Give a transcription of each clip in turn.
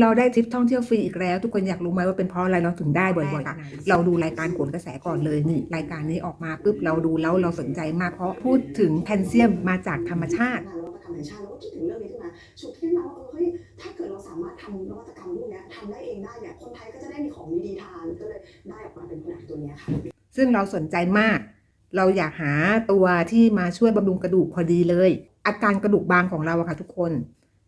เราได้ทริปท่องเที่ยวฟรีอีกแล้ว ทุกคนอยากรู้ไหมว่าเป็นเพราะอะไรเราถึงได้บ่อยๆค่ะเราดูรายการโขนกระแสก่อนเลยนี่รายการนี้ออกมาปุ๊บเราดูแล้วเราสนใจมากเพราะพูดถึงแคลเซียมมาจากธรรมชาตินวัตกรรมแห่งชาติเราก็คิดถึงเรื่องนี้ขึ้นมาฉุกคิดมาว่าเออเฮ้ยถ้าเกิดเราสามารถทำนวัตกรรมพวกเนี้ยทำได้เองได้เนี่ยคนไทยก็จะได้มีของดีๆทานก็เลยได้ออกมาเป็นผลิตภัณฑ์ตัวเนี้ยค่ะซึ่งเราสนใจมาก เราอยากหาตัวที่มาช่วยบำรุงกระดูกพอดีเลย อาการกระดูกบางของเราอะค่ะทุกคน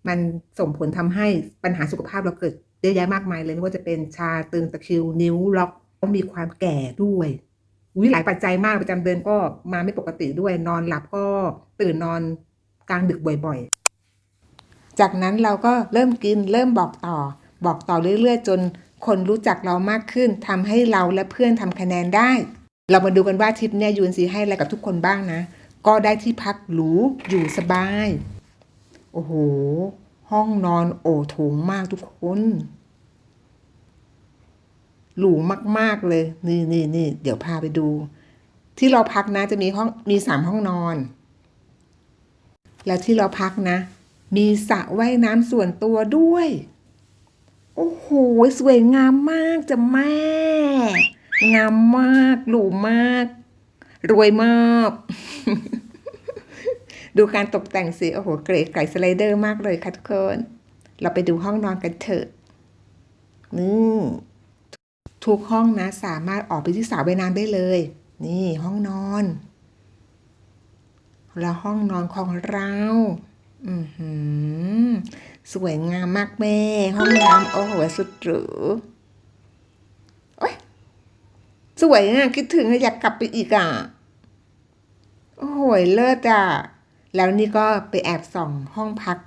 มันส่งผลทำให้ปัญหาสุขภาพเราเกิดเยอะแยะมากมายเลยไม่ว่าจะเป็นชาตึงตะคริวนิ้วล็อกต้องมีความแก่ด้วยอุ้ยหลายปัจจัยมากประจำเดือนก็มาไม่ปกติด้วยนอนหลับก็ตื่นนอนกลางดึกบ่อยๆ จากนั้นเราก็เริ่มกินเริ่มบอกต่อ บอกต่อเรื่อยๆ จนคนรู้จักเรามากขึ้นทำให้เราและเพื่อนทำคะแนนได้ เรามาดูกันว่าทริปเนี่ยยูนซีให้อะไรกับทุกคนบ้างนะ ก็ได้ที่พักหรูอยู่สบาย โอ้โห ห้องนอนโอโถงมากทุกคน หรูมากๆเลย นี่นี่นี่เดี๋ยวพาไปดู ที่เราพักนะจะมีห้องมีสามห้องนอน แล้วที่เราพักนะ มีสระว่ายน้ำส่วนตัวด้วย โอ้โห สวยงามมากจ้ะแม่ งามมาก หรูมาก รวยมาก ดูการตกแต่งสิโอ้โหเกรดไก่สไลเดอร์มากเลยค่ะทุกคน เราไปดูห้องนอนกันเถอะนี่ทุกห้องนะสามารถออกไปที่สระว่าน้ำได้เลย นี่ห้องนอน แล้วห้องนอนของเราอือหือ สวยงามมากแม่ ห้องน้ำโอ้โหสุดหรูโอ้ยสวยอะคิดถึงอยากกลับไปอีกอะ โอ้โหเลิศอะ แล้วนี่ก็ไปแอบส่องห้องพัก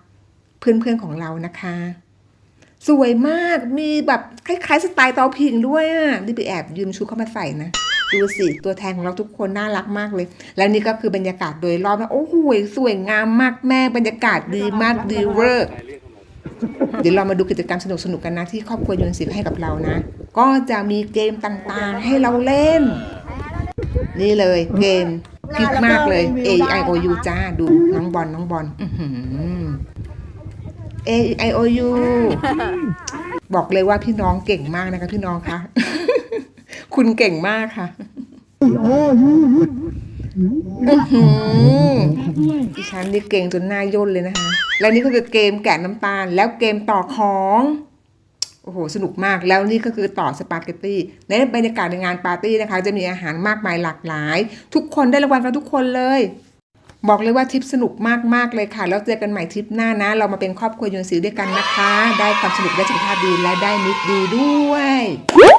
เพื่อนๆของเรานะคะ สวยมากมีแบบคล้ายๆสไตล์เตาผิงด้วยอะนี่ไปแอบยืมชุดเข้ามาใส่นะดูสิตัวแทนของเราทุกคนน่ารักมากเลย แล้วนี่ก็คือบรรยากาศโดยรอบนะโอ้โหสวยงามมากแม่บรรยากาศดีมากดีเวอร์เดี๋ยวเรามาดูกิจกรรมสนุกๆกกันนะที่ครอบครัวยูนสิให้กับเรานะ ก็จะมีเกมต่างๆให้เราเล่น นี่เลยเกม คิดมากเลย A I O U จ้าดูน้องบอลน้องบอล อื้อหือ A I O U บอกเลยว่าพี่น้องเก่งมากนะคะพี่น้องคะ คุณเก่งมากค่ะ อื้อหือดิฉันนี่เก่งจนหน้าย่นเลยนะคะ และนี่ก็คือเกมแกะน้ำตาล แล้วเกมต่อของ โอ้โห สนุกมากแล้วนี่ก็คือต่อสปาเกตตี้ในบรรยากาศในงานปาร์ตี้นะคะ จะมีอาหารมากมายหลากหลาย ทุกคนได้รางวัลกันทุกคนเลย บอกเลยว่าทริปสนุกมาก ๆ เลยค่ะ แล้วเจอกันใหม่ทริปหน้านะ เรามาเป็นครอบครัวยูนซีด้วยกันนะคะ ได้ความสนุกได้สุขภาพดีและได้มิตรดีด้วย